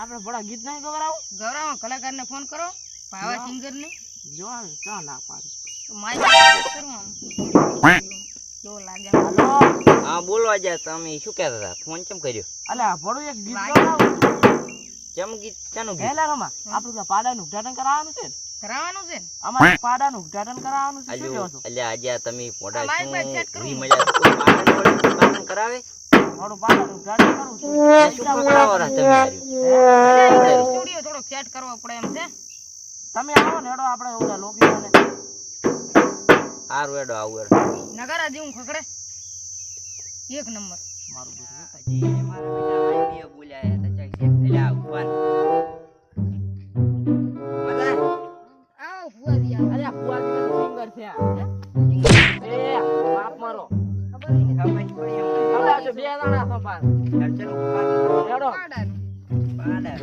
આપણે બડા ગીત નહીં ગવરાવો? ગૌરવ કલાકારને ફોન કરો ભાવા ના. સિંગરને જો ચા ના પાડી. તો કરું જો લાગે. હાલો. હા બોલો આજે તમે શું કહેતા હતા? ફોન કેમ કર્યો? અલ્યા ભડું એક ગીત લાગે. કેમ ગીત? ચાનું ગીત? હેલા રમા આપણે પેલા પાડાનું ઉદ્ઘાટન કરાવવાનું છે કરાવવાનું છે અમારે પાડાનું ઉદ્ઘાટન કરાવવાનું છે શું અલ્યો કહો છો? અલ્યા આજે તમે પોડા શું મજા કરાવે? કરું છું. શું કરાવો રા તમે સ્ટુડિયો થોડોક સેટ કરવો પડે એમ છે. તમે આવો ને એડો આપણે ઓલા લોકેશને હારું એડો આવું એડો નગારા જેવું ખકડે એક નંબર. મારું મારા પાડાનું પાડા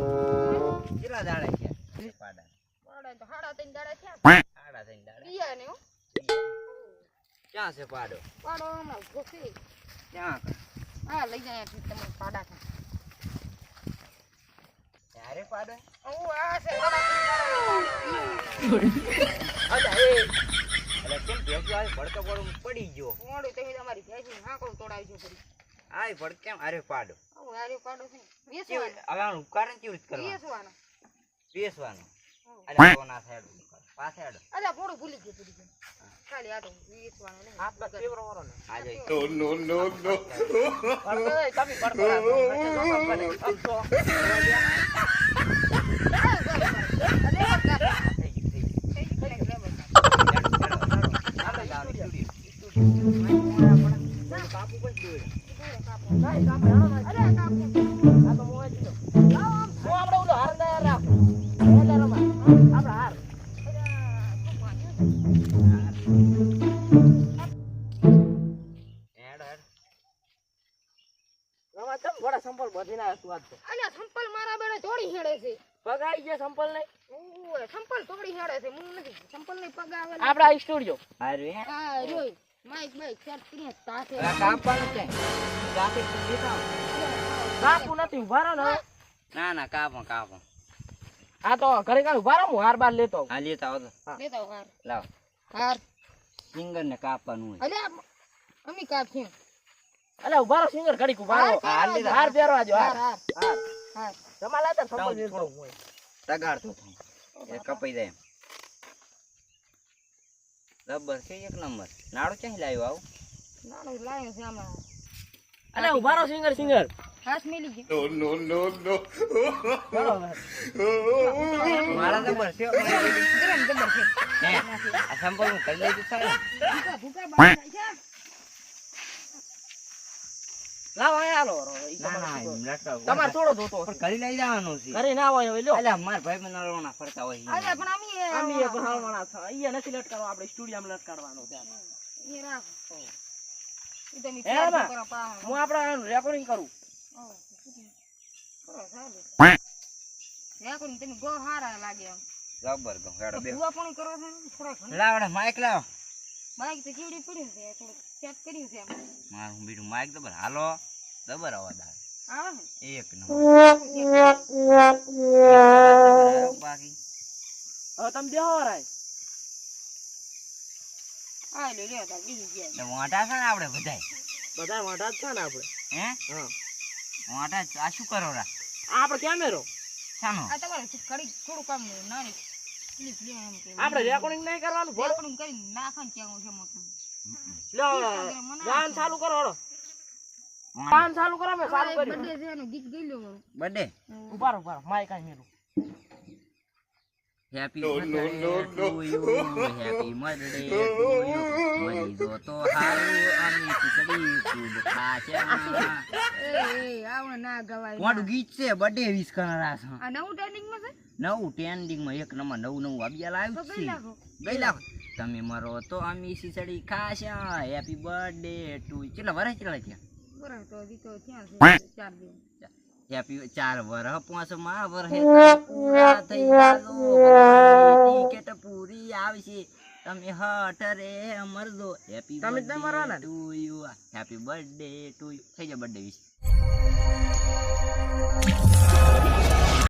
કેટલા દાડા છે પાડા પાડાનું તો હાડા. ત્રણ દાડા થયા સાડા ત્રણ દાડા પિયા ને ક્યાં છે પાડો? પાડો છે ક્યાં હા લઈ જાય અહીંયાથી તમે પાડા ક્યારે પાડો ઓ આ છે હાડા ત્રણ અચ્છા એ એટલે કેમ ભેગું આવી? ભડકા પડો પડી ગયો. મોડું તમે તમારી ભેજી હાંકડું તોડાવજો ફરી આય ભડ કેમ અરે પાડો? હું આરે પાડો છે. કેવું હવે આનું ઉપકારણ કેવી રીતે કરવાનું? બેસવાનું અરે કોના સાઈડ પાસે આડો. અરે થોડું ભૂલી ગયું ભૂલી ગયું ખાલી આડો બેસવાનું નહીં. આપણા ફેવરો વાળો ને? આ જોઈ પડતો નહીં, તમે પડતો રાખો. સમજો. અલ્યા સંપલ મારા બેડે ચોડી હેડે છે પગાઈ આવી સંપલ નહીં? ઓય સંપલ ચોડી હેડે છે હું નથી સંપલની પગ આવે ને. આપણે આ સ્ટુડિયો અરે આ જોઈ માઈક બાઈક કરીને તાસે આ કાપવાનું છે કાપી તો નથી ઊભા રહો ને ના ના કાપો કાપો. આ તો ઘરે કાંઈ ઊભા રહો હું હાર બાર લેતો આવું. લેતા આવો લેતા આવો હાર. લાવ. હાર. સિંગર ને કાપવાનું હોય. અલ્યા અમી કાપ અલ્યા ઊભા રહો સિંગર ઘડીક ઊભા રહો હાર લીધા. હાર પહેરવા જો હાર. હાર હાર હાર. હાર. રમા થોડું, વેચતો થોડું. હું. એ કપાઈ જાય રબર છે એક નંબર. નાડો ક્યાંય લાવ્યો આવું? નાડો લાવ્યો છે આમાં અલ્યા ઊભા રહો સિંગર સિંગર. મેલી ગયો. મારા ગરમ આ સંપલ હું કરી લઈ ભૂકા ભૂકા બાર લાવો તમારે થોડો જોતો પણ કરી લઈ જવાનું છે. ઘરે ના હોય હવે લ્યો. અલ્યા મારા ભાઈ બનાવવાના ફરતા હોય અલ્યા પણ અમી એ- પણ હાલવાના છે. અહીંયા નથી લટકાવવા આપણે સ્ટુડિયોમાં લટકાડવાનો છે. એ રાખો. હે રેકોર્ડિંગ કરું. રેકોર્ડિંગ તમે ગો હારા લાગે એમ. રબર ગમ હેડો બે ભૂવા પણ કરો છો થોડા લાવડે માઈક લાવ બાઈક તો કેવડી પડ્યું છે થોડું સેટ કર્યું છે એમ. મારું બીજું માઈક દબર હાલો દબર અવાજ આવે એક નંબર. બાકી. હવે તમે રાય. આ લે લે તાર બીજું ગયા એટલે વાંટા છે ને આપણે બધાય? બધા વાંઢા જ છે ને આપણે હે? હા. વાંટા આ શું કરો રા આ આપણે કેમેરો? શાનો? આ તમારે ઘડી થોડું કામ નાની કે. આપણે રેકોર્ડિંગ નહીં કરવાનું. રેકોર્ડિંગ કરીને નાખવાનું કેવું છે મોટું. લ્યો ગાન ચાલુ કરો હળો. ગાન ચાલુ કરો મેં ચાલુ કર્યું. બર્થડે છે એનું ગીત ગઈ લો બર્થડે ઉભારો ઊભા રહો. માઈક મેલું. Happy birthday to you happy birthday to you મળી જો તો હારું અમે ખીચડી ખૂબ ખાશે એ એ આવું ના ગવાય કોણ ગીત છે? બર્થડે વિશ કરનારા છે. આ નવું ટ્રેન્ડિંગમાં છે? નવું ટ્રેન્ડિંગમાં એક નંબર નવું નવું તો લાવ્યું છે. ગઈ લાખ તમે મરો તો અમે ખીચડી ખાશે. હેપી બર્થડે ટુ કેટલા વર્ષ કેટલા થયા? બરાબર તો હજી તો ત્યાં છે ચાર દિવસ. હેપી ચાર વરહ પાંચમાં વરહે પૂરા થઈ જાજો ટિકિટ પૂરી આવશે. તમે હટ રે મરદો હેપી તમે મરવાના ને? To you happy birthday to you થઈ જાય બર્થડે વિશ